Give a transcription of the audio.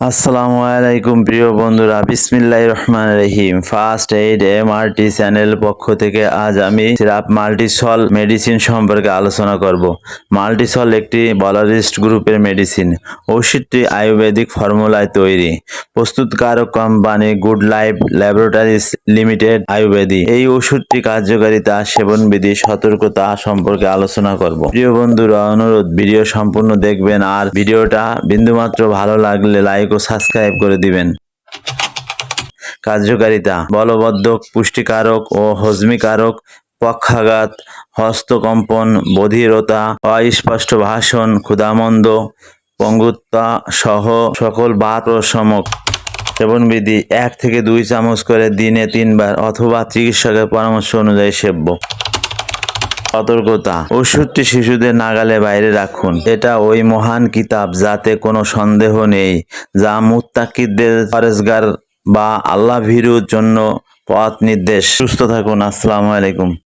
আসসালামু আলাইকুম প্রিয় বন্ধুরা বিসমিল্লাহ রহমান রহিম। ফার্স্ট এইড এমআরটি চ্যানেল পক্ষ থেকে আজ আমি সিরাপ মাল্টিসল মেডিসিন সম্পর্কে আলোচনা করব। মাল্টিসল একটি বলারিস্ট গ্রুপের মেডিসিন ওষুধটি আয়ুর্বেদিক ফর্মুলায় তৈরি। প্রস্তুতকারক company good life laboratories limited ayurvedic এই ওষুধটি কার্যকারিতা, সেবনবিধি, সতর্কতা সম্পর্কে আলোচনা করব। প্রিয় বন্ধুরা, অনুরোধ, ভিডিও সম্পূর্ণ দেখবেন আর ভিডিওটা বিন্দুমাত্র ভালো লাগলে লাইক ও সাবস্ক্রাইব করে দিবেন। কার্যকারিতা, বলবদ্ধক, পুষ্টিকারক ও হজমিকারক, পক্ষাঘাত, হস্তকম্পন, বধিরতা, অস্পষ্ট ভাষণ, ক্ষুধামন্দ পঙ্গুত্তা সহ সকল বাত ও সমক। সেবনবিধি, এক থেকে দুই চামচ করে দিনে তিনবার অথবা চিকিৎসকের পরামর্শ অনুযায়ী সেব্য। সতর্কতা। ওষুধটি শিশুদের নাগালে বাইরে রাখুন। এটা ওই মহান কিতাব যাতে কোনো সন্দেহ নেই, যা মুত্তাকিদের ফরেজগার বা আল্লাহ ভীরুর জন্য পথ নির্দেশ। সুস্থ থাকুন। আসসালামু আলাইকুম।